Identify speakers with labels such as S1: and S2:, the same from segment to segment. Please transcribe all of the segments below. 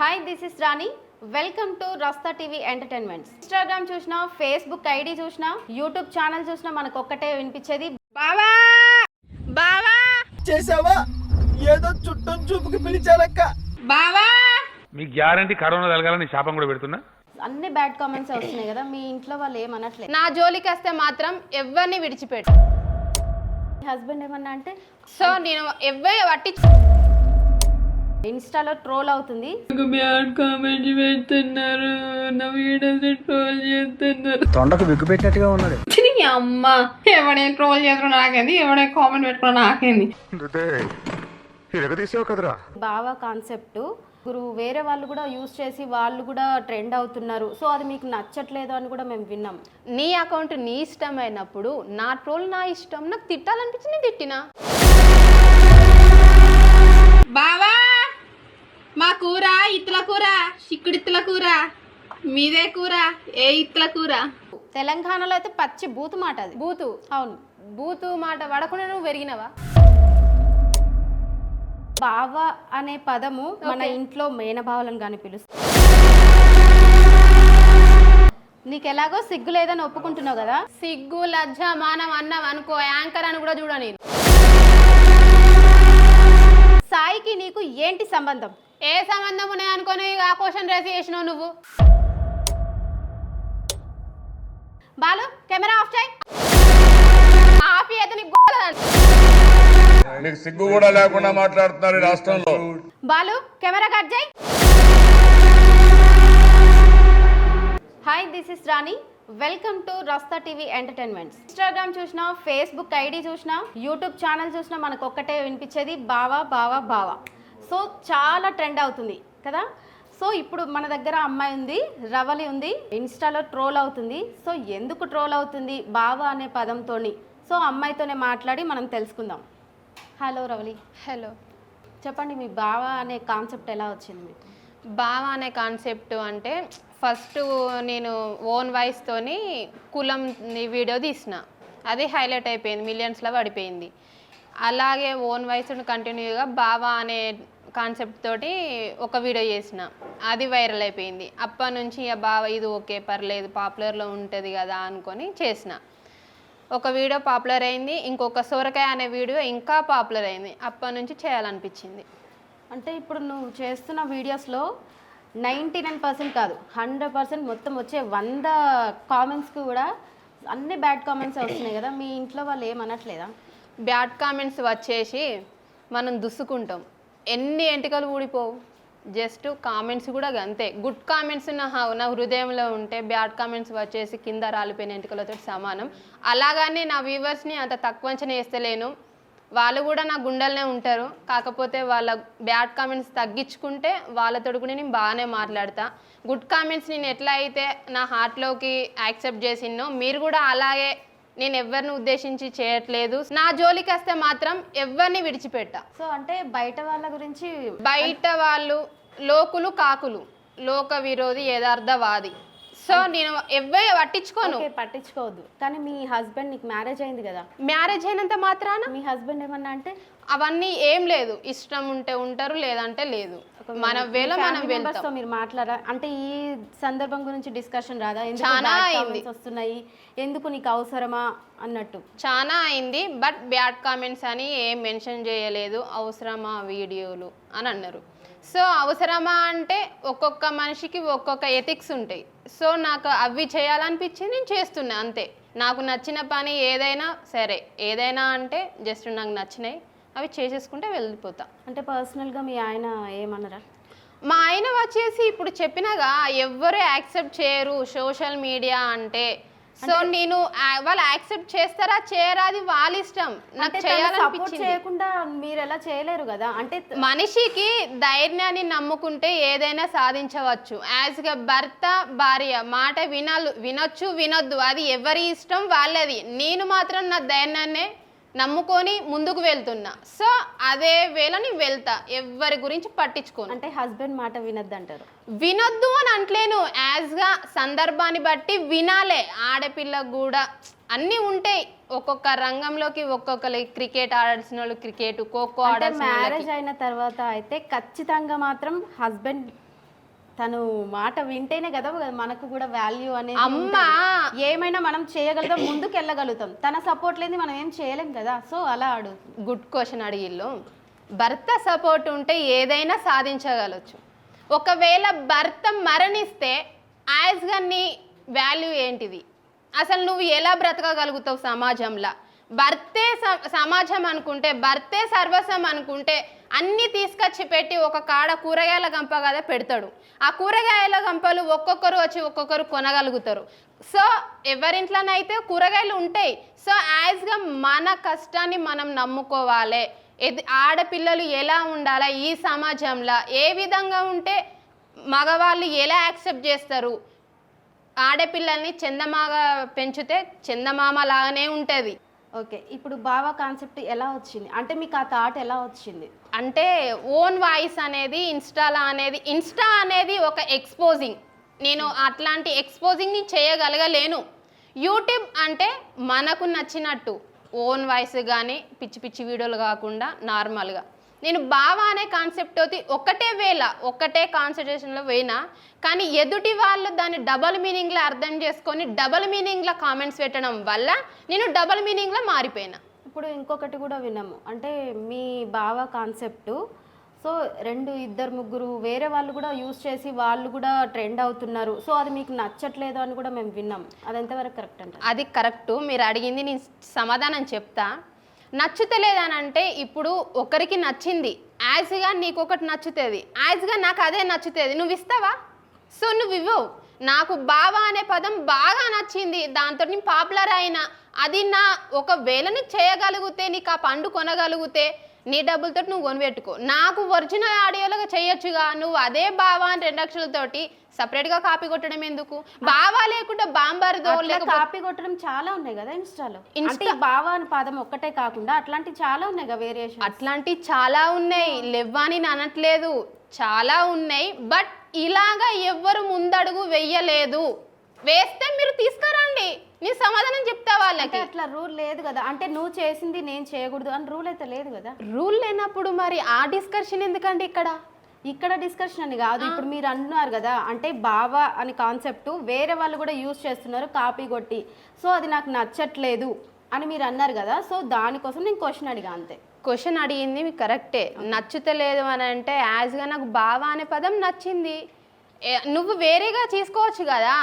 S1: Hi this is Rani welcome to Rasta TV entertainments Instagram చూసినా Facebook ID చూసినా YouTube channel చూసినా మనకు ఒక్కటే వినిపించేది
S2: బావా! బావా!
S3: చేసావా? ఏదో చుట్టం చూపుకి పిలిచాలక్క.
S2: బావా!
S4: మీ గ్యారంటీ కరోనా తలగాలని శాపం కూడా పెడుతున్నా?
S1: అన్ని బ్యాడ్ కామెంట్స్ వస్తున్నాయి కదా మీ ఇంట్లో వాళ్ళు ఏమనట్లేదు.
S2: నా జోలికి వస్తే మాత్రం ఎవరిని విడిచిపెట్టు.
S1: హస్బెండ్ ఏమన్నా అంటే
S2: సో నేను ఎవరి పట్టి
S1: ఇన్స్టాలో ట్రోల్ అవుతుంది.
S2: బ్యాడ్ కామెంట్స్ పెడుతున్నారు. నా వీడియోస్ ట్రోల్ చేస్తున్నారు.
S3: తొండకు విగ్గు పెట్టినట్టుగా ఉన్నాడు
S2: అమ్మ. ఎవడే ట్రోల్ చేస్తున్నా నాకేంది? ఎవడే కామెంట్ పెట్టుకున్నా నాకేంది?
S4: కదరా.
S1: బావా కాన్సెప్ట్. గురు వేరే వాళ్ళు కూడా యూజ్ చేసి వాళ్ళు కూడా ట్రెండ్ అవుతున్నారు. సో అది మీకు నచ్చట్లేదు అని కూడా మేము విన్నాం.
S2: నీ అకౌంట్ నీ ఇష్టమైనప్పుడు నా ట్రోల్ నా ఇష్టం నాకు తిట్టాలనిపించి నేను తిట్టినా? బావా! మా కూర ఇత్తుల కూర చిక్కుడిత్తుల కూర మీదే కూర ఏ ఇత్తుల కూర?
S1: తెలంగాణలో అయితే పచ్చి బూతు మాట అది.
S2: బూతు?
S1: అవును.
S2: బూతు మాట పడకుండా నువ్వు పెరిగినవా?
S1: బావ అనే పదము మన ఇంట్లో మేనభావాలను కానీ పిలుస్తుంది నీకు ఎలాగో సిగ్గు లేదని ఒప్పుకుంటున్నావు కదా?
S2: సిగ్గు లజ్జ మానం అన్నం అనుకో యాంకర్ అని కూడా చూడ నేను.
S1: సంబంధం?
S2: ఏ సంబంధం ఉన్నాయి అనుకొని ఆ క్వశ్చన్ రేసి చేసినావు నువ్వు?
S1: బాలు కెమెరా ఆఫ్ చేయి.
S2: ఆపి అయితే నీకు
S5: సిగ్గు కూడా లేకుండా మాట్లాడుతున్నారు ఈ రాష్ట్రంలో.
S1: బాలు కెమెరా కట్ చేయి. Hi this is Rani. Welcome to Rasta TV entertainments. Instagram చూసినా ఫేస్బుక్ ఐడి చూసినా యూట్యూబ్ ఛానల్ చూసినా మనకు ఒక్కటే వినిపించేది బావా బావా బావా. సో చాలా ట్రెండ్ అవుతుంది కదా? సో ఇప్పుడు మన దగ్గర అమ్మాయి ఉంది రవలి ఉంది ఇన్స్టాలో ట్రోల్ అవుతుంది. సో ఎందుకు ట్రోల్ అవుతుంది బావా అనే పదంతోని? సో అమ్మాయితోనే మాట్లాడి మనం తెలుసుకుందాం. హలో రవలి.
S2: హలో.
S1: చెప్పండి మీ బావ అనే కాన్సెప్ట్ ఎలా వచ్చింది మీకు?
S2: బావ అనే కాన్సెప్ట్ అంటే ఫస్ట్ నేను ఓన్ వాయిస్తోని కులం వీడియో తీసిన. అది హైలైట్ అయిపోయింది మిలియన్స్లో పడిపోయింది. అలాగే ఓన్ వాయిస్ కంటిన్యూగా బావా అనే కాన్సెప్ట్ తోటి ఒక వీడియో చేసిన. అది వైరల్ అయిపోయింది. అప్పటి నుంచి ఇక బావ ఇది ఓకే పర్లేదు పాపులర్లో ఉంటుంది కదా అనుకొని చేసిన. ఒక వీడియో పాపులర్ అయింది. ఇంకొక సొరకాయ అనే వీడియో ఇంకా పాపులర్ అయింది. అప్పటి నుంచి చేయాలనిపించింది.
S1: అంటే ఇప్పుడు నువ్వు చేస్తున్న వీడియోస్లో నైంటీ నైన్ పర్సెంట్ కాదు హండ్రెడ్ పర్సెంట్ మొత్తం వచ్చే వంద కామెంట్స్కి కూడా అన్ని బ్యాడ్ కామెంట్స్ వస్తున్నాయి కదా? మీ ఇంట్లో వాళ్ళు ఏమనట్లేదా
S2: బ్యాడ్ కామెంట్స్ వచ్చేసి మనం దుస్సుకుంటాం ఎన్ని ఎంటికలు ఊడిపోవు? జస్ట్ కామెంట్స్ కూడా అంతే గుడ్ కామెంట్స్ నా నా హృదయంలో ఉంటే బ్యాడ్ కామెంట్స్ వచ్చేసి కింద రాలిపోయిన ఎంటికలతో సమానం. అలాగానే నా వ్యూవర్స్ని అంత తక్కువ అంచనా వేస్తలేను. వాళ్ళు కూడా నా గుండెలనే ఉంటారు. కాకపోతే వాళ్ళ బ్యాడ్ కామెంట్స్ తగ్గించుకుంటే వాళ్ళతో కూడా నేను బాగానే మాట్లాడతా. గుడ్ కామెంట్స్ నేను ఎట్లా అయితే నా హార్ట్లోకి యాక్సెప్ట్ చేసినో మీరు కూడా అలాగే నేను ఎవరిని ఉద్దేశించి చేయట్లేదు. నా జోలికి వస్తే మాత్రం ఎవరిని విడిచిపెట్టా.
S1: సో అంటే బయట వాళ్ళ గురించి
S2: బయట వాళ్ళు లోకులు కాకులు. లోక విరోధి యథార్థవాది. సో నేను ఎవరి పట్టించుకోను.
S1: ఓకే పట్టించుకోవద్దు. కానీ మీ హస్బెండ్ నీకు మ్యారేజ్ అయింది కదా?
S2: మ్యారేజ్ అయినంత మాత్రాన
S1: మీ హస్బెండ్ ఏమన్నా అంటే
S2: అవన్నీ ఏం లేదు. ఇష్టం ఉంటే ఉంటారు లేదంటే లేదు. మన వేళ మనం వెళ్తాం.
S1: మీరు మాట్లాడారా అంటే ఈ సందర్భం గురించి డిస్కషన్ రాదా?
S2: చాలా అయింది.
S1: వస్తున్నాయి? ఎందుకు నీకు అవసరమా? అన్నట్టు.
S2: చాలా అయింది. బట్ బ్యాడ్ కామెంట్స్ అని ఏం మెన్షన్ చేయలేదు. అవసరమా వీడియోలు? అని అన్నారు. సో అవసరమా అంటే ఒక్కొక్క మనిషికి ఒక్కొక్క ఎథిక్స్ ఉంటాయి. సో నాకు అవి చేయాలనిపించింది నేను చేస్తున్నా అంతే. నాకు నచ్చిన పని ఏదైనా సరే. ఏదైనా అంటే జస్ట్ నాకు నచ్చినాయి అవి చేసేసుకుంటే వెళ్ళిపోతా.
S1: అంటే పర్సనల్గా మీ ఆయన ఏమన్నారా
S2: మా ఆయన వచ్చేసి ఇప్పుడు చెప్పినగా ఎవ్వరు యాక్సెప్ట్ చేయరు సోషల్ మీడియా అంటే. సో నేను వాళ్ళు యాక్సెప్ట్ చేస్తారా చేయరా అది వాళ్ళ ఇష్టం. నాకు చేయాలనిపించింది.
S1: చేయకుండా మీరు ఎలా చేయలేరు కదా? అంటే
S2: మనిషికి ధైర్యాన్ని నమ్ముకుంటే ఏదైనా సాధించవచ్చు. యాజ్గా భర్త భార్య మాట వినాలు వినొచ్చు వినొద్దు. అది ఎవరి ఇష్టం వాళ్ళది. నేను మాత్రం నా ధైర్యాన్నే నమ్ముకొని ముందుకు వెళ్తున్నా. సో అదే వేళ నేను వెళ్తా. ఎవరి గురించి పట్టించుకోను.
S1: అంటే హస్బెండ్ మాట వినద్దు అంటారు
S2: వినొద్దు అని అంటలేను యాజ్గా సందర్భాన్ని బట్టి వినాలే. ఆడపిల్లకు కూడా అన్నీ ఉంటాయి. ఒక్కొక్క రంగంలోకి ఒక్కొక్కరు క్రికెట్ ఆడాల్సిన వాళ్ళు క్రికెట్ ఖోఖో ఆడాల్సిన
S1: మ్యారేజ్ అయిన తర్వాత అయితే ఖచ్చితంగా మాత్రం హస్బెండ్ తను మాట వింటేనే కదా మనకు కూడా వాల్యూ అనేది
S2: అమ్మా!
S1: ఏమైనా మనం చేయగలుగుతాం ముందుకు వెళ్ళగలుగుతాం. తన సపోర్ట్ లేని మనం ఏం చేయలేం కదా. సో అలా అడుగు
S2: గుడ్ క్వశ్చన్ అడిగిల్లు భర్త సపోర్ట్ ఉంటే ఏదైనా సాధించగలచ్చు. ఒకవేళ భర్త మరణిస్తే యాజ్గా నీ వాల్యూ ఏంటిది? అసలు నువ్వు ఎలా బ్రతకగలుగుతావు సమాజంలో? భర్తే స- సమాజం అనుకుంటే భర్తే సర్వస్వం అనుకుంటే అన్నీ తీసుకొచ్చి పెట్టి ఒక కాడ కూరగాయల గంప కదా పెడతాడు. ఆ కూరగాయల గంపలు ఒక్కొక్కరు వచ్చి ఒక్కొక్కరు కొనగలుగుతారు. సో ఎవరింట్లోనైతే కూరగాయలు ఉంటాయి సో యాజ్గా మన కష్టాన్ని మనం నమ్ముకోవాలి. ఎది ఆడపిల్లలు ఎలా ఉండాలా ఈ సమాజంలో? ఏ విధంగా ఉంటే మగవాళ్ళు ఎలా యాక్సెప్ట్ చేస్తారు? ఆడపిల్లల్ని చందమామ పెంచితే చందమామ లాగానే ఉంటుంది.
S1: ఓకే ఇప్పుడు బావా కాన్సెప్ట్ ఎలా వచ్చింది? అంటే మీకు ఆ థాట్ ఎలా వచ్చింది?
S2: అంటే ఓన్ వాయిస్ అనేది ఇన్స్టాలా అనేది ఇన్స్టా అనేది ఒక ఎక్స్పోజింగ్. నేను అట్లాంటి ఎక్స్పోజింగ్ని చేయగలగలేను. యూట్యూబ్ అంటే మనకు నచ్చినట్టు. ఓన్ వాయిస్ కానీ పిచ్చి పిచ్చి వీడియోలు కాకుండా నార్మల్గా. నేను బావా అనే కాన్సెప్ట్ తోటి ఒక్కటే వేళ ఒక్కటే కాన్సన్ట్రేషన్లో పోయినా కానీ ఎదుటి వాళ్ళు దాన్ని డబల్ మీనింగ్లో అర్థం చేసుకొని డబల్ మీనింగ్లో కామెంట్స్ పెట్టడం వల్ల నేను డబల్ మీనింగ్లో మారిపోయినా.
S1: ఇప్పుడు ఇంకొకటి కూడా విన్నాము. అంటే మీ బావ కాన్సెప్ట్ సో రెండు ఇద్దరు ముగ్గురు వేరే వాళ్ళు కూడా యూస్ చేసి వాళ్ళు కూడా ట్రెండ్ అవుతున్నారు. సో అది మీకు నచ్చట్లేదు అని కూడా మేము విన్నాం. అది ఎంతవరకు కరెక్ట్ అంట
S2: అది కరెక్ట్ మీరు అడిగింది నేను సమాధానం చెప్తా. నచ్చుతలేదని అంటే ఇప్పుడు ఒకరికి నచ్చింది యాజ్గా నీకు ఒకటి నచ్చుతుంది యాజ్గా నాకు అదే నచ్చుతుంది నువ్వు ఇస్తావా సో నువ్వు ఇవ్వవు నాకు బావా అనే పదం బాగా నచ్చింది దాంతో నేను పాపులర్ అయినా. అది నా ఒకవేళ నువ్వు చేయగలిగితే నీకు ఆ పండు కొనగలిగితే నీ డబ్బులతో నువ్వు కొనిపెట్టుకో. నాకు ఒరిజినల్ ఆడియోలుగా చేయొచ్చుగా. నువ్వు అదే బావా అని రెండు అక్షరాలతోటి సపరేట్గా కాపీ కొట్టడం ఎందుకు? బావా లేకుండా బాంబార్దో
S1: కాపీ కొట్టడం చాలా ఉన్నాయి కదా ఇన్స్టాలో? ఈ బావ అని పదం ఒక్కటే కాకుండా అట్లాంటి చాలా ఉన్నాయి కదా వేరియేషన్
S2: అట్లాంటి చాలా ఉన్నాయి. లెవ్వని అనట్లేదు. చాలా ఉన్నాయి. బట్ ఇలాగా ఎవ్వరు ముందడుగు వెయ్యలేదు వేస్తే మీరు తీసుకురండి. నీ సమాధానం చెప్తా వాళ్ళకి.
S1: అట్లా రూల్ లేదు కదా. అంటే నువ్వు చేసింది నేను చేయకూడదు అని రూల్ అయితే లేదు కదా.
S2: రూల్ లేనప్పుడు మరి ఆ డిస్కషన్ ఎందుకండి ఇక్కడ?
S1: ఇక్కడ డిస్కషన్ అని కాదు. ఇప్పుడు మీరు అంటున్నారు కదా అంటే బావా అని కాన్సెప్ట్ వేరే వాళ్ళు కూడా యూజ్ చేస్తున్నారు కాపీ కొట్టి. సో అది నాకు నచ్చట్లేదు అని మీరు అన్నారు కదా సో దానికోసం నేను క్వశ్చన్ అడిగా అంతే.
S2: క్వశ్చన్ అడిగింది మీకు కరెక్టే. నచ్చుతలేదు అని అంటే యాజ్గా నాకు బావా అనే పదం నచ్చింది. నువ్వు వేరేగా తీసుకోవచ్చు కదా.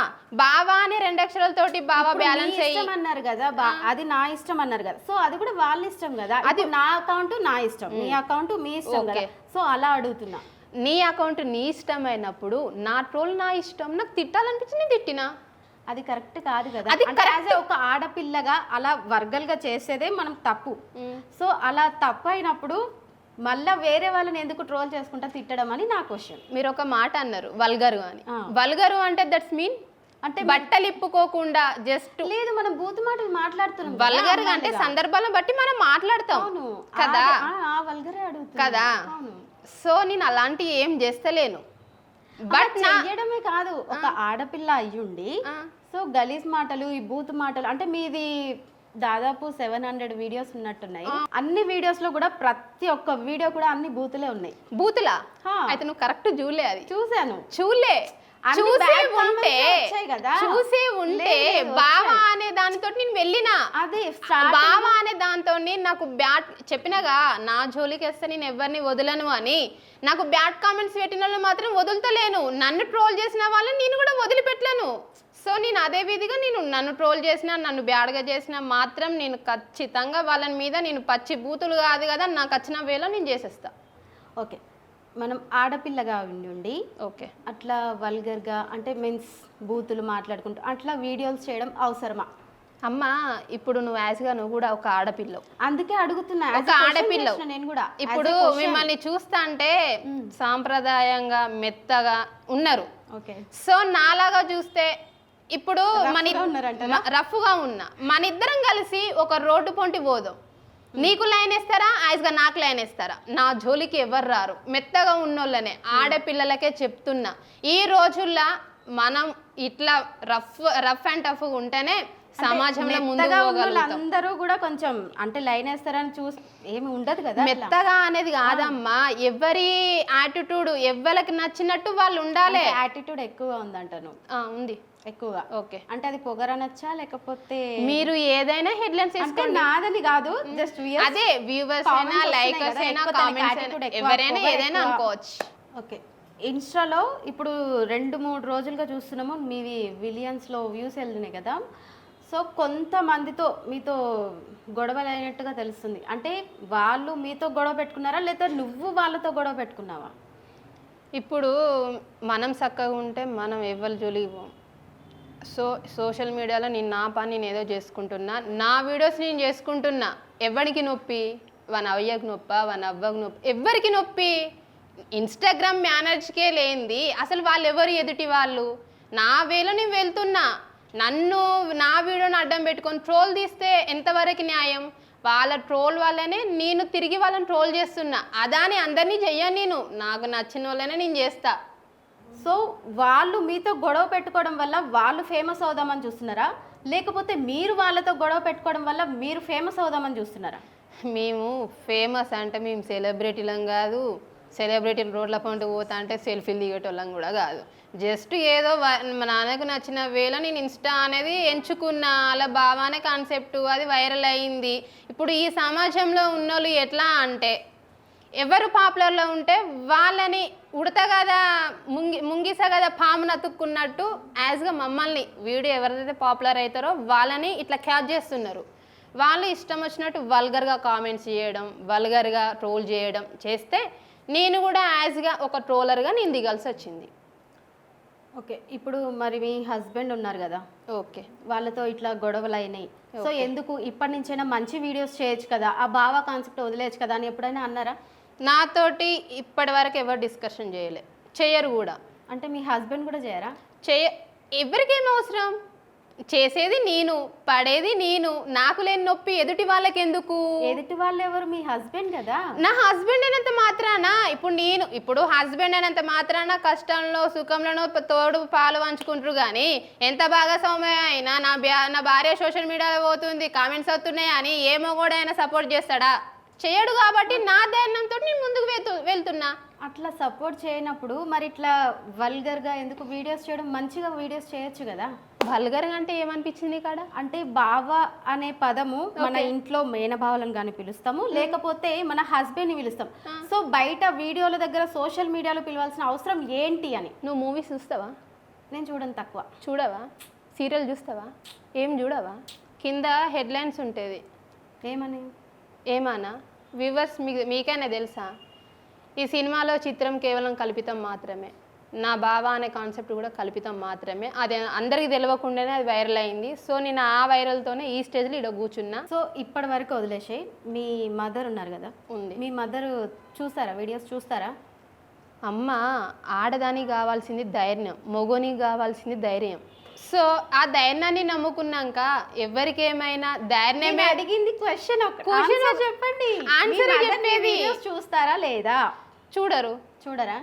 S2: బావా అనే రెండు అక్షరాలతోటి బావా బ్యాలెన్స్
S1: ఇష్టం అన్నారు కదా అది నా ఇష్టం అన్నారు కదా. సో అది కూడా వాళ్ళ ఇష్టం కదా. అది నా అకౌంట్ నా ఇష్టం మీ అకౌంట్ మీ ఇష్టం కదా. సో అలా అడుగుతున్నా.
S2: నీ అకౌంట్ నీ ఇష్టమైనప్పుడు నా ట్రోల్ నా ఇష్టం నాకు తిట్టాలనిపించి నేను తిట్టినా?
S1: అది కరెక్ట్ కాదు కదా.
S2: అది
S1: a ఒక ఆడపిల్లగా అలా వర్గల్గా చేసేదే మనం తప్పు. సో అలా తప్పు అయినప్పుడు మళ్ళా వేరే వాళ్ళని ఎందుకు ట్రోల్ చేసుకుంటా తిట్టడం అని నా క్వశ్చన్
S2: మీరు ఒక మాట అన్నారు వల్గరు అని. వల్గరు అంటే దట్స్ మీన్
S1: అంటే
S2: బట్టలు ఇప్పుకోకుండా జస్ట్
S1: లేదు మనం బూతు మాటలు మాట్లాడుతున్నాం
S2: వల్గర్ అంటే. సందర్భాలను బట్టి మనం మాట్లాడతాం. కదా? కదా? సో నేను అలాంటివి ఏం చేస్తలేను.
S1: బట్ చెయ్యడమే కాదు. ఒక ఆడపిల్ల అయ్యుండి. సో గలీజ్ మాటలు ఈ బూత్ మాటలు అంటే మీది దాదాపు సెవెన్ హండ్రెడ్ వీడియోస్ ఉన్నట్టున్నాయి. అన్ని వీడియోస్లో కూడా ప్రతి ఒక్క వీడియో కూడా అన్ని బూతులే ఉన్నాయి.
S2: బూతులా. అయితే నువ్వు కరెక్ట్ చూలే అది.
S1: చూశాను.
S2: చూలే. చూసే ఉంటే. చూసే ఉంటే బావా అనే దానితో నేను వెళ్ళినా.
S1: అది
S2: బావా అనే దాంతో నాకు బ్యాట్ చెప్పినగా నా జోలికి వేస్తే నేను ఎవరిని వదలను అని. నాకు బ్యాడ్ కామెంట్స్ పెట్టిన వాళ్ళు మాత్రం వదులుతలేను. నన్ను ట్రోల్ చేసిన వాళ్ళని నేను కూడా వదిలిపెట్టలేను. సో నేను అదే విధిగా నేను నన్ను ట్రోల్ చేసిన నన్ను బ్యాడ్గా చేసిన మాత్రం నేను ఖచ్చితంగా వాళ్ళని మీద నేను పచ్చి బూతులు కాదు కదా నాకు వచ్చిన వేళ నేను చేసేస్తా.
S1: ఓకే. మనం ఆడపిల్లగా ఉండి
S2: ఓకే.
S1: అట్లా వల్గర్గా అంటే మీన్స్ బూతులు మాట్లాడుకుంటూ అట్లా వీడియోస్ చేయడం అవసరమా?
S2: అమ్మ ఇప్పుడు నువ్వు యాజ్గా నువ్వు కూడా ఒక ఆడపిల్లవు.
S1: అందుకే అడుగుతున్నా
S2: ఒక ఆడపిల్ల.
S1: నేను కూడా
S2: ఇప్పుడు. మిమ్మల్ని చూస్తా అంటే సాంప్రదాయంగా మెత్తగా ఉన్నారు.
S1: ఓకే.
S2: సో నాలాగా చూస్తే ఇప్పుడు మన
S1: గా?
S2: మ- రఫ్గా ఉన్నా. మన ఇద్దరం కలిసి ఒక రోడ్డు పొంటి పోదాం. నీకు లైన్ వేస్తారా? యాజ్గా నాకు లైన్ వేస్తారా? నా జోలికి ఎవరు రారు? మెత్తగా ఉన్నోళ్ళనే ఆడపిల్లలకే చెప్తున్నా. ఈ రోజుల్లో మనం ఇట్లా రఫ్ రఫ్ అండ్ టఫ్గా ఉంటేనే సమాజంలో ముందు
S1: మెత్తగా ఉన్న
S2: పోగలుగుతాం.
S1: వాళ్ళందరూ కూడా కొంచెం అంటే లైన్ వేస్తారని చూసి ఏమి ఉండదు కదా.
S2: మెత్తగా అనేది కాదమ్మా. ఎవరి యాటిట్యూడ్ ఎవరికి నచ్చినట్టు వాళ్ళు ఉండాలి.
S1: యాటిట్యూడ్ ఎక్కువ ఉందంటాను.
S2: ఆ, ఉంది.
S1: ఎక్కువగా.
S2: ఓకే.
S1: అంటే అది పొగరనొచ్చా? లేకపోతే
S2: మీరు ఏదైనా హెడ్లైన్స్
S1: అంటే నాదని కాదు జస్ట్
S2: అదే వ్యూవర్స్ అయినా లైకర్స్ అయినా కామెంట్స్ ఎవరైనా ఏదైనా. అనుకోవచ్చు.
S1: ఓకే. ఇన్స్టాలో ఇప్పుడు రెండు మూడు రోజులుగా చూస్తున్నాము మీవి విలియన్స్లో వ్యూస్ వెళ్తున్నాయి కదా. సో కొంతమందితో మీతో గొడవలు అయినట్టుగా తెలుస్తుంది. అంటే వాళ్ళు మీతో గొడవ పెట్టుకున్నారా? లేదా నువ్వు వాళ్ళతో గొడవ పెట్టుకున్నావా?
S2: ఇప్పుడు మనం చక్కగా ఉంటే మనం ఎవరి జోలికి పోం. సో సోషల్ మీడియాలో నేను నా పని నేను ఏదో చేసుకుంటున్నా. నా వీడియోస్ నేను చేసుకుంటున్నా. ఎవరికి నొప్పి? వన్ అవ్వకు నొప్ప? వన్ అవ్వకు నొప్పి? ఎవరికి నొప్పి? ఇన్స్టాగ్రామ్ మేనేజ్కే లేనిది. అసలు వాళ్ళు ఎవరు ఎదుటి వాళ్ళు? నా వేలో నేను వెళ్తున్నా. నన్ను నా వీడియోని అడ్డం పెట్టుకొని ట్రోల్ తీస్తే ఎంతవరకు న్యాయం? వాళ్ళ ట్రోల్ వల్లనే నేను తిరిగి వాళ్ళని ట్రోల్ చేస్తున్నా. అదాని అందరినీ చెయ్యను నేను. నాకు నచ్చిన వాళ్ళనే నేను చేస్తా.
S1: సో వాళ్ళు మీతో గొడవ పెట్టుకోవడం వల్ల వాళ్ళు ఫేమస్ అవుదామని చూస్తున్నారా? లేకపోతే మీరు వాళ్ళతో గొడవ పెట్టుకోవడం వల్ల మీరు ఫేమస్ అవుదామని చూస్తున్నారా?
S2: మేము ఫేమస్ అంటే మేము సెలబ్రిటీలం కాదు. సెలబ్రిటీలు రోడ్ల పంట పోతా అంటే సెల్ఫీలు దిగేటోళ్ళం కూడా కాదు. జస్ట్ ఏదో మా నాన్నకు నచ్చిన వేలో నేను ఇన్స్టా అనేది ఎంచుకున్నా. అలా బావానే కాన్సెప్ట్ అది వైరల్ అయింది. ఇప్పుడు ఈ సమాజంలో ఉన్నోళ్ళు ఎట్లా అంటే ఎవరు పాపులర్లో ఉంటే వాళ్ళని ఉడత కదా ముంగి ముంగిస కదా పామును అతుక్కున్నట్టు యాజ్గా మమ్మల్ని వీడియో ఎవరైతే పాపులర్ అవుతారో వాళ్ళని ఇట్లా క్యాచ్ చేస్తున్నారు. వాళ్ళు ఇష్టం వచ్చినట్టు వల్గర్గా కామెంట్స్ చేయడం వల్గర్గా ట్రోల్ చేయడం చేస్తే నేను కూడా యాజ్గా ఒక ట్రోలర్గా నేను దిగాల్సి వచ్చింది.
S1: ఓకే ఇప్పుడు మరి మీ హస్బెండ్ ఉన్నారు కదా?
S2: ఓకే.
S1: వాళ్ళతో ఇట్లా గొడవలు అయినాయి. సో ఎందుకు ఇప్పటి నుంచైనా మంచి వీడియోస్ చేయొచ్చు కదా ఆ బావా కాన్సెప్ట్ వదిలేయచ్చు కదా అని ఎప్పుడైనా అన్నారా?
S2: నాతోటి ఇప్పటి వరకు ఎవరు డిస్కషన్ చేయలే. చేయరు కూడా.
S1: అంటే మీ హస్బెండ్ కూడా చేయరా?
S2: చేయ ఎవరికేం అవసరం? చేసేది నేను పడేది నేను. నాకు లేని నొప్పి ఎదుటి వాళ్ళకి ఎందుకు
S1: ఎదుటి వాళ్ళు ఎవరు? మీ హస్బెండ్ కదా?
S2: నా హస్బెండ్ అయినంత మాత్రాన? ఇప్పుడు నేను ఇప్పుడు హస్బెండ్ అయినంత మాత్రాన? కష్టంలో సుఖంలోనో తోడు పాలు పంచుకుంటారు కానీ ఎంత బాగా సౌమ్య అయినా నా నా భార్య సోషల్ మీడియాలో పోతుంది కామెంట్స్ వస్తున్నాయి అని ఏమో కూడా అయినా సపోర్ట్ చేస్తాడా? చేయడు కాబట్టి నా ధైర్యంతో నేను ముందుకు వెళ్తూ వెళ్తున్నా.
S1: అట్లా సపోర్ట్ చేయనప్పుడు మరి ఇట్లా వల్గర్గా ఎందుకు వీడియోస్ చేయడం మంచిగా వీడియోస్ చేయొచ్చు కదా?
S2: వల్గర్గా అంటే ఏమనిపించింది కాడ?
S1: అంటే బావ అనే పదము మన ఇంట్లో మేనభావాలను కానీ పిలుస్తాము లేకపోతే మన హస్బెండ్ని పిలుస్తాం సో బయట వీడియోల దగ్గర సోషల్ మీడియాలో పిలవాల్సిన అవసరం ఏంటి అని?
S2: నువ్వు మూవీస్ చూస్తావా?
S1: నేను చూడను తక్కువ.
S2: చూడవా? సీరియల్ చూస్తావా? ఏం చూడవా? కింద హెడ్లైన్స్ ఉంటుంది.
S1: ఏమని?
S2: ఏమానా వ్యూవర్స్ మీ మీకైనా తెలుసా? ఈ సినిమాలో చిత్రం కేవలం కల్పితం మాత్రమే. నా బావ అనే కాన్సెప్ట్ కూడా కల్పితం మాత్రమే. అది అందరికీ తెలియకుండానే అది వైరల్ అయింది. సో నేను ఆ వైరల్తోనే ఈ స్టేజ్లో ఇక్కడ కూర్చున్నా.
S1: సో ఇప్పటి వరకు వదిలేసాయి. మీ మదర్ ఉన్నారు కదా?
S2: ఉంది.
S1: మీ మదర్ చూస్తారా? వీడియోస్ చూస్తారా?
S2: అమ్మ ఆడదానికి కావాల్సింది ధైర్యం. మొగోనికి కావాల్సింది ధైర్యం. సో ఆ ధైర్యాన్ని నమ్ముకున్నాక ఎవరికేమైనా
S1: నేను
S2: ధైర్యమే
S1: అడిగింది క్వశ్చన్ క్వశ్చన్ చెప్పండి.
S2: చెప్పేది.
S1: videos చూస్తారా లేదా?
S2: చూడరు.
S1: చూడరా?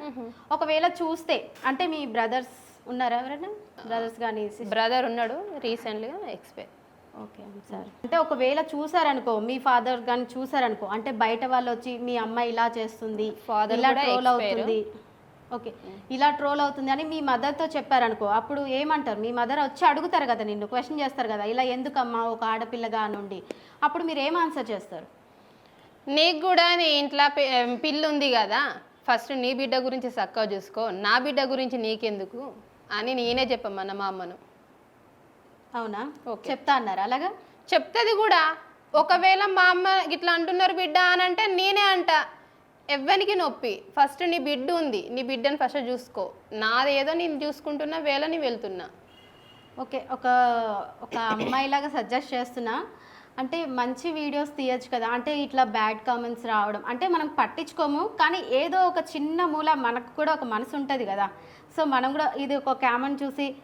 S1: ఒకవేళ చూస్తే అంటే మీ బ్రదర్స్ ఉన్నారా ఎవరైనా? బ్రదర్స్ కానీ
S2: బ్రదర్ ఉన్నాడు రీసెంట్గా ఎక్స్పైర్
S1: ఓకే సార్ అంటే ఒకవేళ చూసారనుకో మీ ఫాదర్ కానీ చూసారనుకో అంటే బయట వాళ్ళు వచ్చి మీ అమ్మాయి ఇలా చేస్తుంది
S2: Father
S1: ఇలా. అవుతుంది. ఓకే. ఇలా ట్రోల్ అవుతుంది అని మీ మదర్తో చెప్పారనుకో అప్పుడు ఏమంటారు? మీ మదర్ వచ్చి అడుగుతారు కదా నిన్ను క్వశ్చన్ చేస్తారు కదా ఇలా ఎందుకమ్మా ఒక ఆడపిల్లగా నుండి? అప్పుడు మీరు ఏం ఆన్సర్ చేస్తారు?
S2: నీకు కూడా నీ ఇంట్లో పిల్లు ఉంది కదా ఫస్ట్ నీ బిడ్డ గురించి చక్కగా చూసుకో నా బిడ్డ గురించి నీకెందుకు అని నేనే చెప్పమ్మన్న మా అమ్మను.
S1: అవునా. చెప్తా అన్నారు అలాగా?
S2: చెప్తుంది కూడా ఒకవేళ మా అమ్మ ఇట్లా అంటున్నారు బిడ్డ అని అంటే నేనే అంట. ఎవ్వనికి నొప్పి. ఫస్ట్ నీ బిడ్డ ఉంది. నీ బిడ్డని ఫస్ట్ చూసుకో. నాదేదో నేను చూసుకుంటున్నా వేళ నీ వెళ్తున్నా.
S1: ఓకే ఒక ఒక అమ్మాయిలాగా సజెస్ట్ చేస్తున్నా. అంటే మంచి వీడియోస్ తీయచ్చు కదా. అంటే ఇట్లా బ్యాడ్ కామెంట్స్ రావడం. అంటే మనం పట్టించుకోము కానీ ఏదో ఒక చిన్న మూల మనకు కూడా ఒక మనసు ఉంటుంది కదా. సో మనం కూడా ఇది ఒక కామెంట్ చూసి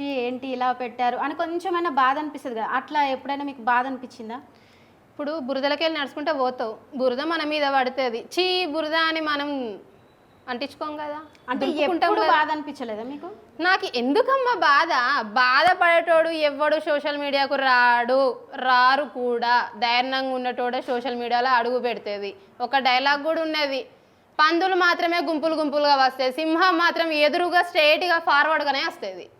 S1: ఏంటి ఇలా పెట్టారు? అని కొంచెమైనా బాధ అనిపిస్తుంది కదా. అట్లా ఎప్పుడైనా మీకు బాధ అనిపించిందా?
S2: ఇప్పుడు బురదలకెళ్ళి నడుచుకుంటే పోతావు. బురద మన మీద పడుతుంది. చీ బురద అని మనం అంటించుకోం కదా.
S1: అంటే ఎప్పుడు. బాధ అనిపించలేదా మీకు?
S2: నాకు ఎందుకమ్మా బాధ? బాధపడేటోడు ఎవ్వడు సోషల్ మీడియాకు రాడు రారు కూడా. ధైర్యంగా ఉన్నటోడే సోషల్ మీడియాలో అడుగు పెడుతుంది. ఒక డైలాగ్ కూడా ఉన్నది. పందులు మాత్రమే గుంపులు గుంపులుగా వస్తాయి. సింహం మాత్రం ఎదురుగా స్ట్రైట్గా ఫార్వర్డ్గానే వస్తుంది.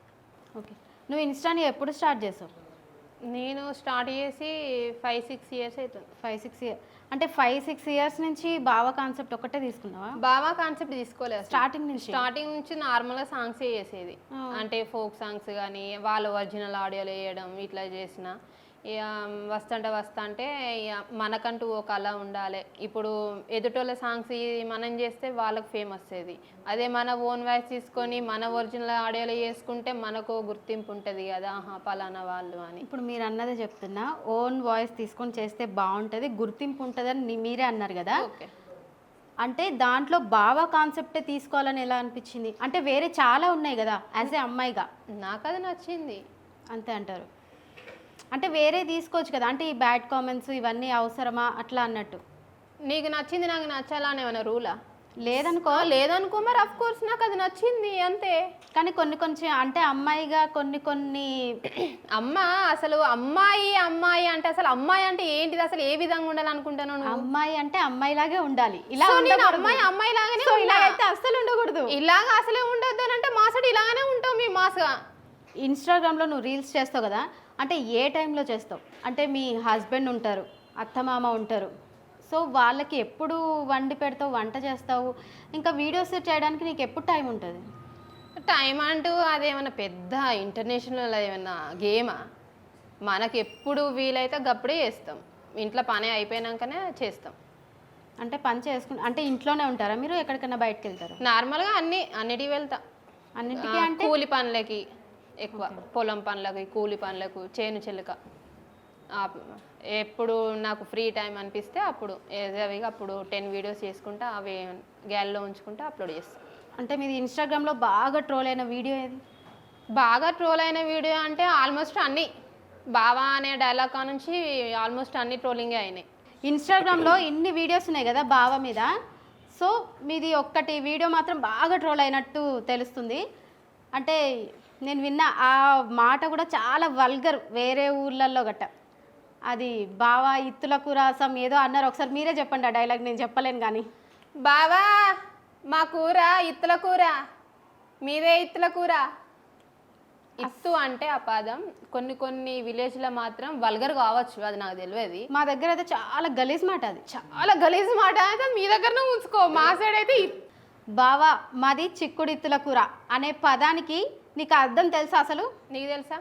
S1: ఓకే. నువ్వు ఇన్స్టాని ఎప్పుడు స్టార్ట్ చేసావు?
S2: నేను స్టార్ట్ చేసి ఫైవ్ సిక్స్ ఇయర్స్ అవుతుంది
S1: ఫైవ్ సిక్స్ ఇయర్ అంటే ఫైవ్ సిక్స్ ఇయర్స్ నుంచి బావ కాన్సెప్ట్ ఒక్కటే తీసుకున్నావా?
S2: బాగా కాన్సెప్ట్ తీసుకోలేదు
S1: స్టార్టింగ్ నుంచి?
S2: స్టార్టింగ్ నుంచి నార్మల్గా సాంగ్స్ చేసేది. అంటే ఫోక్ సాంగ్స్ కానీ వాళ్ళ ఒరిజినల్ ఆడియోలు వేయడం ఇట్లా చేసిన. వస్తుంటే వస్తుంటే ఇక మనకంటూ ఒక అలా ఉండాలి. ఇప్పుడు ఎదుటోళ్ళ సాంగ్స్ మనం చేస్తే వాళ్ళకి ఫేమ్ వస్తుంది. అదే మన ఓన్ వాయిస్ తీసుకొని మన ఒరిజినల్ ఆడియోలో చేసుకుంటే మనకు గుర్తింపు ఉంటుంది కదా ఆహా పలానా వాళ్ళు అని.
S1: ఇప్పుడు మీరు అన్నదే చెప్తున్నా ఓన్ వాయిస్ తీసుకొని చేస్తే బాగుంటుంది గుర్తింపు ఉంటుందని ని- మీరే అన్నారు కదా.
S2: ఓకే.
S1: అంటే దాంట్లో బావ కాన్సెప్టే తీసుకోవాలని ఎలా అనిపించింది? అంటే వేరే చాలా ఉన్నాయి కదా యాజ్ ఏ అమ్మాయిగా.
S2: నాకు అది నచ్చింది.
S1: అంతే అంటారు. అంటే వేరే తీసుకోవచ్చు కదా అంటే ఈ బ్యాడ్ కామెంట్స్ ఇవన్నీ అవసరమా అట్లా అన్నట్టు?
S2: నీకు నచ్చింది నాకు నచ్చాలా అని ఏమైనా రూలా?
S1: లేదనుకో.
S2: లేదనుకో మరి అఫ్ కోర్స్ నాకు అది నచ్చింది అంతే.
S1: కానీ కొన్ని కొంచెం అంటే అమ్మాయిగా కొన్ని కొన్ని
S2: అమ్మ అసలు అమ్మాయి అమ్మాయి అంటే అసలు అమ్మాయి అంటే ఏంటిది? అసలు ఏ విధంగా ఉండాలనుకుంటాను నువ్వు?
S1: అమ్మాయి అంటే అమ్మాయిలాగే ఉండాలి. ఇలా
S2: నేను. అమ్మాయి అమ్మాయి లాగానే.
S1: ఇలా అయితే అస్సలు ఉండకూడదు.
S2: ఇలాగ అసలే ఉండొద్దు అని అంటే మాసడు ఇలాగానే ఉంటావు మీ మాసగా.
S1: ఇన్స్టాగ్రామ్లో నువ్వు రీల్స్ చేస్తావు కదా అంటే ఏ టైంలో చేస్తావు? అంటే మీ హస్బెండ్ ఉంటారు అత్తమామ ఉంటారు. సో వాళ్ళకి ఎప్పుడు వండి పెడతావు వంట చేస్తావు? ఇంకా వీడియోస్ చేయడానికి నీకు ఎప్పుడు టైం ఉంటుంది?
S2: టైం అంటూ అదేమన్నా పెద్ద ఇంటర్నేషనల్ ఏమన్నా గేమా మనకి ఎప్పుడు వీలైతే గప్పుడే చేస్తాం. ఇంట్లో పని అయిపోయినాకనే చేస్తాం.
S1: అంటే పని చేసుకుని అంటే ఇంట్లోనే ఉంటారా మీరు? ఎక్కడికైనా బయటకు వెళ్తారు?
S2: నార్మల్గా అన్ని అన్నిటికి వెళ్తా.
S1: అన్నింటికి అంటే
S2: కూలి పనులకి. ఎక్కువ. పొలం పనులకి కూలి పనులకు చేను చెలుక. ఎప్పుడు నాకు ఫ్రీ టైం అనిపిస్తే అప్పుడు ఏదవిగా అప్పుడు టెన్ వీడియోస్ చేసుకుంటా అవి గ్యాల్లో ఉంచుకుంటా అప్లోడ్ చేస్తాను
S1: అంటే మీది ఇన్స్టాగ్రామ్లో బాగా ట్రోల్ అయిన వీడియో ఏది?
S2: బాగా ట్రోల్ అయిన వీడియో అంటే ఆల్మోస్ట్ అన్ని. బావా అనే డైలాగ్ నుంచి ఆల్మోస్ట్ అన్ని ట్రోలింగే అయినాయి.
S1: ఇన్స్టాగ్రామ్లో ఇన్ని వీడియోస్ ఉన్నాయి కదా బావ మీద. సో మీది ఒక్కటి వీడియో మాత్రం బాగా ట్రోల్ అయినట్టు తెలుస్తుంది. అంటే నేను విన్న ఆ మాట కూడా చాలా వల్గర్ వేరే ఊర్లలో గట్ట. అది బావా ఇత్తుల రసం ఏదో అన్నారు. ఒకసారి మీరే చెప్పండి ఆ డైలాగ్ నేను చెప్పలేను కానీ.
S2: బావా మా కూర ఇత్తుల కూర. మీదే ఇత్తుల కూర. ఇత్తు అంటే ఆ పదం కొన్ని కొన్ని విలేజ్లో మాత్రం వల్గర్ కావచ్చు అది నాకు తెలియదు.
S1: మా దగ్గర అయితే చాలా గలీజ్ మాట అది.
S2: చాలా గలీజ్ మాట. అయితే మీ దగ్గరనే ఉంచుకో. మా సైడ్ అయితే
S1: బావా మాది చిక్కుడు ఇత్తుల కూర అనే పదానికి నీకు అర్థం తెలుసా అసలు?
S2: నీకు తెలుసా?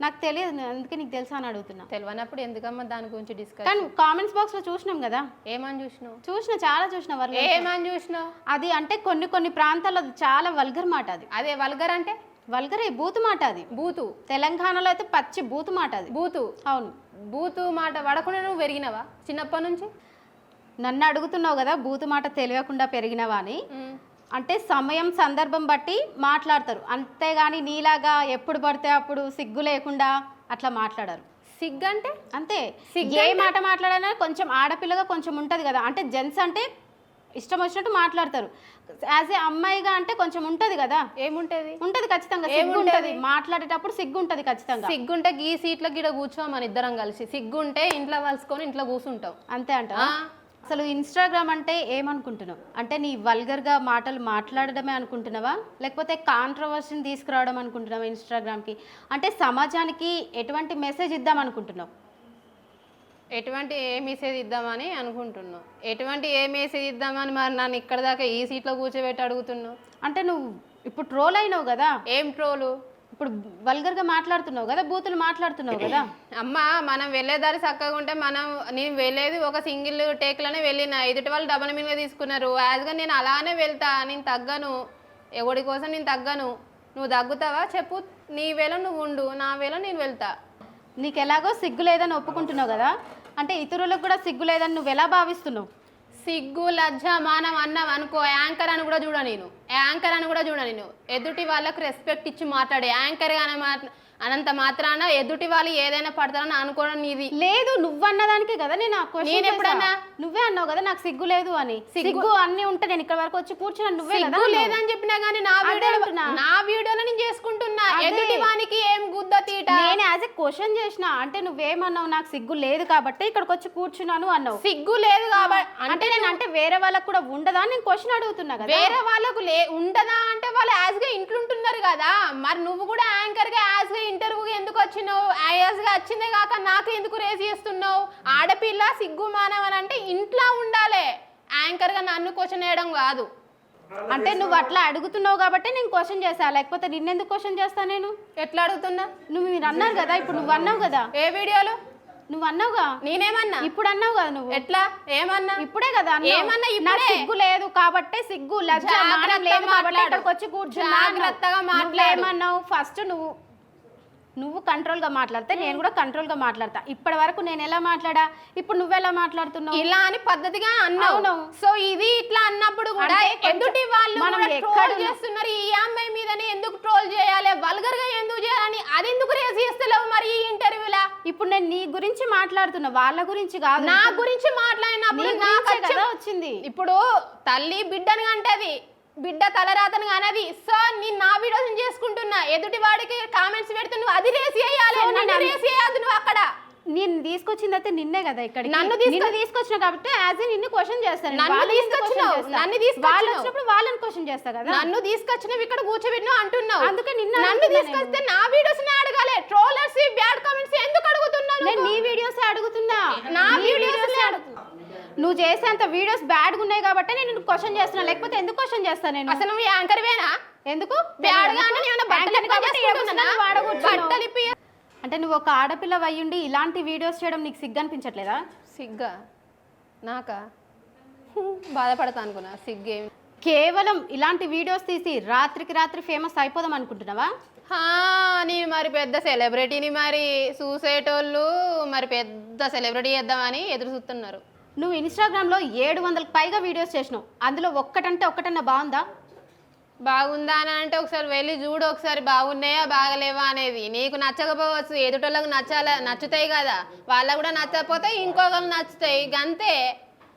S1: నాకు తెలియదు అందుకే నీకు తెలుసా అని అడుగుతున్నా.
S2: తెలియనప్పుడు ఎందుకమ్మా దాని గురించి డిస్కస్
S1: కానీ కామెంట్స్ బాక్స్లో చూసినాం కదా?
S2: ఏమని చూసినావు?
S1: చూసిన చాలా చూసిన వర్లు
S2: ఏమని చూసినావు?
S1: అది అంటే కొన్ని కొన్ని ప్రాంతాల్లో అది చాలా వల్గర్ మాట అది.
S2: అదే వల్గర్ అంటే?
S1: వల్గర్ బూతు మాట అది.
S2: బూతు.
S1: తెలంగాణలో అయితే పచ్చి బూతు మాట అది.
S2: బూతు.
S1: అవును.
S2: బూతు మాట పడకుండా నువ్వు పెరిగినవా చిన్నప్పటి నుంచి?
S1: నన్ను అడుగుతున్నావు కదా బూతు మాట తెలియకుండా పెరిగినవా అని. అంటే సమయం సందర్భం బట్టి మాట్లాడతారు. అంతేగాని నీలాగా ఎప్పుడు పడితే అప్పుడు సిగ్గు లేకుండా అట్లా మాట్లాడరు.
S2: సిగ్గంటే?
S1: అంతే.
S2: సిగ్గు
S1: ఏ మాట మాట్లాడినా కొంచెం ఆడపిల్లగా కొంచెం ఉంటుంది కదా. అంటే జెంట్స్ అంటే ఇష్టం వచ్చినట్టు మాట్లాడతారు. యాజ్ ఏ అమ్మాయిగా అంటే కొంచెం ఉంటుంది కదా.
S2: ఏముంటది?
S1: ఉంటది ఖచ్చితంగా. సిగ్గు ఉంటది మాట్లాడేటప్పుడు సిగ్గు ఉంటది ఖచ్చితంగా.
S2: సిగ్గుంటే గీ సీట్ల గిడ కూర్చో మన ఇద్దరం కలిసి. సిగ్గుంటే ఇంట్లో వలుసుకొని ఇంట్లో కూర్చుంటాం
S1: అంతే అంట అసలు ఇన్స్టాగ్రామ్ అంటే ఏమనుకుంటున్నావు? అంటే నీ వల్గర్గా మాటలు మాట్లాడడమే అనుకుంటున్నావా? లేకపోతే కాంట్రవర్సీని తీసుకురావడం అనుకుంటున్నావా ఇన్స్టాగ్రామ్కి? అంటే సమాజానికి ఎటువంటి మెసేజ్ ఇద్దాం అనుకుంటున్నావు?
S2: ఎటువంటి ఏ మెసేజ్ ఇద్దామని అనుకుంటున్నావు? ఎటువంటి ఏ మెసేజ్ ఇద్దామని మరి నన్ను ఇక్కడ దాకా ఈ సీట్లో కూర్చోబెట్టి అడుగుతున్నావు?
S1: అంటే నువ్వు ఇప్పుడు ట్రోల్ అయినావు కదా?
S2: ఏం ట్రోలు
S1: ఇప్పుడు వల్గర్గా మాట్లాడుతున్నావు కదా బూతులు మాట్లాడుతున్నావు కదా?
S2: అమ్మ మనం వెళ్ళేదారి చక్కగా ఉంటే మనం నేను వెళ్ళేది ఒక సింగిల్ టేక్లోనే వెళ్ళిన. ఎదుటి వాళ్ళు డబల్ మీన్గా తీసుకున్నారు. యాజ్గా నేను అలానే వెళ్తా నేను తగ్గను. ఎవడి కోసం నేను తగ్గను. నువ్వు తగ్గుతావా? చెప్పు. నీ వేళ నువ్వు ఉండు నా వేళ నేను వెళ్తా.
S1: నీకు ఎలాగో సిగ్గు లేదని ఒప్పుకుంటున్నావు కదా? అంటే ఇతరులకు కూడా సిగ్గు లేదని నువ్వు ఎలా భావిస్తున్నావు?
S2: సిగ్గు లజ్జ మానం అన్నాం అనుకో యాంకర్ అని కూడా చూడ నేను. యాంకర్ అని కూడా చూడ నేను. ఎదుటి వాళ్ళకు రెస్పెక్ట్ ఇచ్చి మాట్లాడే యాంకర్ అని మాట్లా అనంత మాత్రాన ఎదుటి వాళ్ళు ఏదైనా పడతారని అనుకోవడం నీది.
S1: లేదు నువ్వన్న దానికే కదా నేను
S2: నేను ఎప్పుడన్నా?
S1: నువ్వే అన్నావు కదా నాకు సిగ్గు లేదు అని. సిగ్గు. అన్ని ఉంటే నేను ఇక్కడ వరకు వచ్చి కూర్చున్నా నువ్వే
S2: సిగ్గు లేదని చెప్పినా గానీ నా వీడియో నా వీడియోలో నేను చేసుకుంటున్నా.
S1: ఎదుటి వానికి ఏం గుద్ద తీట? నేను యాజ్ ఎ క్వశ్చన్ చేసిన అంటే నువ్వేమన్నావు నాకు సిగ్గు లేదు కాబట్టి ఇక్కడికి వచ్చి కూర్చున్నాను అన్నావు.
S2: సిగ్గు లేదు కాబట్టి
S1: అంటే నేను అంటే వేరే వాళ్ళకు కూడా ఉండదా అని నేను క్వశ్చన్ అడుగుతున్నా కదా?
S2: వేరే వాళ్ళకు లే ఉండదా అంటే వాళ్ళు యాజ్గా ఇంట్లో ఉంటున్నారు కదా. మరి నువ్వు కూడా యాంకర్గా యాజ్గా ఇంటర్వ్యూకి ఎందుకు వచ్చినావు? యాజ్గా వచ్చిందే కాక నాకు ఎందుకు రేస్ చేస్తున్నావు? ఆడపిల్ల సిగ్గు మానవని అంటే ఇంట్లో ఉండాలి. యాంకర్గా నన్ను క్వశ్చన్ వేయడం కాదు.
S1: అంటే నువ్వు అట్లా అడుగుతున్నావు కాబట్టి నేను క్వశ్చన్ చేసా లేకపోతే నిన్నెందుకు క్వశ్చన్ చేస్తా నేను?
S2: ఎట్లా అడుగుతున్నా?
S1: నువ్వు మీరు అన్నారు కదా ఇప్పుడు నువ్వు అన్నావు కదా.
S2: ఏ వీడియోలో?
S1: నువ్వు అన్నావుగా?
S2: నేనేమన్నా?
S1: ఇప్పుడు అన్నావు కదా నువ్వు.
S2: ఎట్లా? ఏమన్నా?
S1: ఇప్పుడే కదా.
S2: ఏమన్నా ఇప్పుడే?
S1: సిగ్గు లేదు కాబట్టి సిగ్గు లజ్జ లేదు కాబట్టి. ఇక్కడికి వచ్చి కూర్చున్నా.
S2: జాగ్రత్తగా మాట్లాడు.
S1: నువ్వేమన్నావు ఫస్ట్ నువ్వు నువ్వు కంట్రోల్గా మాట్లాడితే నేను కూడా కంట్రోల్గా మాట్లాడతా. ఇప్పటి వరకు నేను ఎలా మాట్లాడా? ఇప్పుడు నువ్వెలా మాట్లాడుతున్నావు?
S2: ఇలా అని పద్ధతిగా అన్నావు. సో ఇది ఇట్లా అన్నప్పుడు కూడా ఎదుటి వాళ్ళు
S1: మనం
S2: ట్రోల్? చేస్తున్నారు? ఈ అమ్మాయి మీదనే ఎందుకు ట్రోల్ చేయాలి? వల్గర్గా ఎందుకు చేయాలని అది ఎందుకు రేస్ చేస్తలేవు మరి ఈ ఇంటర్వ్యూలా
S1: ఇప్పుడు నేను నీ గురించి మాట్లాడుతున్నా వాళ్ళ గురించి కాదు.
S2: నా గురించి మాట్లాడినప్పుడు నాకు
S1: వచ్చింది.
S2: ఇప్పుడు తల్లి బిడ్డని కంటది. బిడ్డ తలరాతను కానది సో నేను నా వీడియోస్ చేసుకుంటున్నా. ఎదుటి వాడికి కామెంట్స్ పెడుతూ నువ్వు అది రేస్ చేయద్దు నువ్వు అక్కడ.
S1: నేను తీసుకొచ్చింది అయితే నిన్నే కదా ఇక్కడ
S2: నన్ను
S1: నిన్ను తీసుకొచ్చిన కాబట్టి యాజ్ నిన్ను క్వశ్చన్ చేస్తాను.
S2: నన్ను తీసుకొచ్చినావు,
S1: చేస్తా?
S2: నన్ను
S1: వచ్చినప్పుడు వాళ్ళని క్వశ్చన్ చేస్తా కదా.
S2: నన్ను తీసుకొచ్చినవి ఇక్కడ కూర్చోబెట్టినావు అంటున్నావు.
S1: అందుకే నిన్ను
S2: నన్ను తీసుకొస్తే నా వీడియోస్ని అడగాలి ట్రోలర్స్ బ్యాడ్ కామెంట్స్ ఎందుకు అడుగుతున్నావు
S1: నేను
S2: నువ్వు?
S1: నీ వీడియోస్ అడుగుతున్నా
S2: నా
S1: నీ
S2: videos
S1: videos
S2: లే
S1: అడుగు- నువ్వు చేసేంత వీడియోస్ బ్యాడ్గా ఉన్నాయి కాబట్టి నేను క్వశ్చన్ చేస్తున్నా. లేకపోతే ఎందుకు క్వశ్చన్ చేస్తా నేను?
S2: అసలు నువ్వు యాంకర్ వేనా?
S1: ఎందుకు?
S2: బ్యాడ్గా అంటే నేను బట్టలు ఇప్పి
S1: అంటే నువ్వు ఒక ఆడపిల్ల అయ్యుండి ఇలాంటి వీడియోస్ చేయడం నీకు సిగ్గు అనిపించట్లేదా?
S2: సిగ్గా? నాకా? బాధపడతా అనుకున్నా. సిగ్గేమి
S1: కేవలం ఇలాంటి వీడియోస్ తీసి రాత్రికి రాత్రి ఫేమస్ అయిపోదాం అనుకుంటున్నావా?
S2: హా, నేను మరి పెద్ద సెలబ్రిటీని మరి చూసేటోళ్ళు మరి పెద్ద సెలబ్రిటీ చేద్దామని ఎదురు చూస్తున్నారు.
S1: నువ్వు ఇన్స్టాగ్రామ్లో ఏడు వందలకు పైగా వీడియోస్ చేసినావు. అందులో ఒక్కటంటే ఒక్కటన్నా బాగుందా?
S2: బాగుందా అని అంటే ఒకసారి వెళ్ళి చూడు ఒకసారి బాగున్నాయా బాగలేవా అనేది. నీకు నచ్చకపోవచ్చు ఎదుటోళ్ళకి నచ్చాల నచ్చుతాయి కదా. వాళ్ళకు కూడా నచ్చకపోతే ఇంకొకరు నచ్చుతాయి గంతే.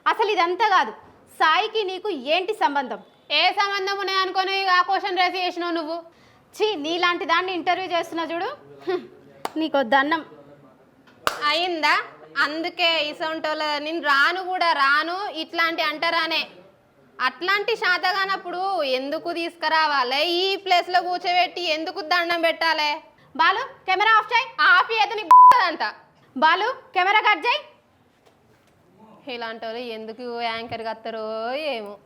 S1: అసలు ఇదంతా కాదు. సాయికి నీకు ఏంటి సంబంధం?
S2: ఏ సంబంధం ఉన్నాయి అనుకొని ఆ క్వశ్చన్ రేసి చేసినావు నువ్వు?
S1: ఛీ నీలాంటి దాన్ని ఇంటర్వ్యూ చేస్తున్నా చూడు. నీకు దండం
S2: అయిందా? అందుకే ఇసొంటోళ్ళ నేను రాను కూడా రాను ఇట్లాంటి అంటారానే. అట్లాంటి శాతగానప్పుడు ఎందుకు తీసుకురావాలి? ఈ ప్లేస్లో కూర్చోబెట్టి ఎందుకు దండం పెట్టాలి?
S1: బాలు కెమెరా ఆఫ్ చేయి.
S2: ఆఫ్ అతని అంట
S1: బాలు కెమెరా కట్ చేయి.
S2: ఇలాంటి వాళ్ళు ఎందుకు యాంకర్గా వస్తారో ఏమో.